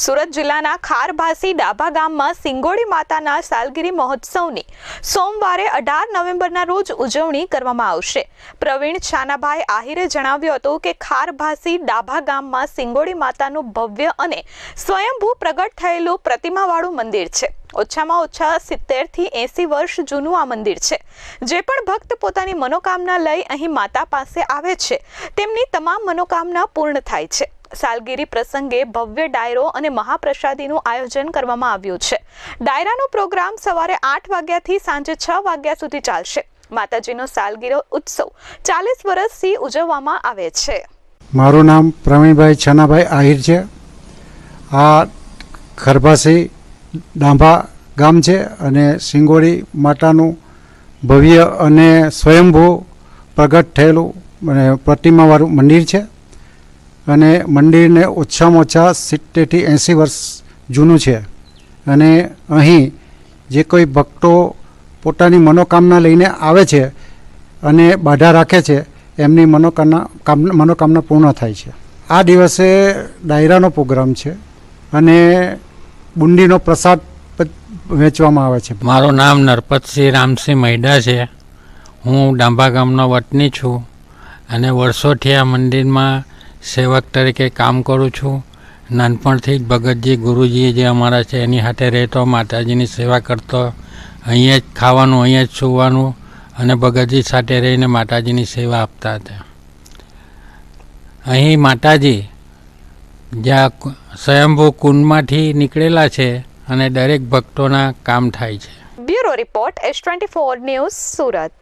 સુરત જિલ્લાના ખારભાસી ડાભા ગામમાં સિંગોડી માતાના સાલગીરી મહોત્સવની સોમવારે અઢાર નવેમ્બરના રોજ ઉજવણી કરવામાં આવશે. પ્રવીણ છાનાભાઈ આહિરે જણાવ્યું હતું કે ખારભાસી ડાભા ગામમાં સિંગોડી માતાનું ભવ્ય અને સ્વયંભૂ પ્રગટ થયેલું પ્રતિમાવાળું મંદિર છે. ઓછામાં ઓછા સિત્તેરથી એંસી વર્ષ જૂનું આ મંદિર છે. જે પણ ભક્ત પોતાની મનોકામના લઈ અહીં માતા પાસે આવે છે, તેમની તમામ મનોકામના પૂર્ણ થાય છે. સાલગીરી પ્રસંગે ભવ્ય ડાયરો અને મહાપ્રસાદીનું આયોજન કરવામાં આવ્યું છે. ડાયરાનો પ્રોગ્રામ સવારે આઠ વાગ્યાથી સાંજે છ વાગ્યા સુધી ચાલશે. માતાજીનો સાલગીરો ઉત્સવ ચાલીસ વર્ષથી ઉજવવામાં આવે છે. મારું નામ પ્રવીણભાઈ છનાભાઈ આહિર છે. આ ખરભાસી ડાંભા ગામ છે અને સિંગોડી માતાનું ભવ્ય અને સ્વયંભૂ પ્રગટ થયેલું અને પ્રતિમાવાળું મંદિર છે. અને મંદિરને ઓછામાં ઓછા સિત્તેરથી એંસી વર્ષ જૂનું છે. અને અહીં જે કોઈ ભક્તો પોતાની મનોકામના લઈને આવે છે અને બાધા રાખે છે, એમની મનોકામના કામ- મનોકામના પૂર્ણ થાય છે. આ દિવસે ડાયરાનો પ્રોગ્રામ છે અને બુંદીનો પ્રસાદ વેચવામાં આવે છે. મારું નામ નરપતસિંહ રામસિંહ મૈડા છે. હું ડાંભા ગામનો વતની છું અને વર્ષોથી આ મંદિરમાં સેવક તરીકે કામ કરું છું. નાનપણથી જ ભગતજી ગુરુજી જે અમારા છે, એની સાથે રહેતો, માતાજીની સેવા કરતો, અહીંયા જ ખાવાનું, અહીંયા જ સૂવાનું અને ભગતજી સાથે રહીને માતાજીની સેવા આપતા હતા. અહીં માતાજી જ્યાં સ્વયંભૂ કુંડમાંથી નીકળેલા છે અને દરેક ભક્તોના કામ થાય છે. Bureau report S twenty four news Surat.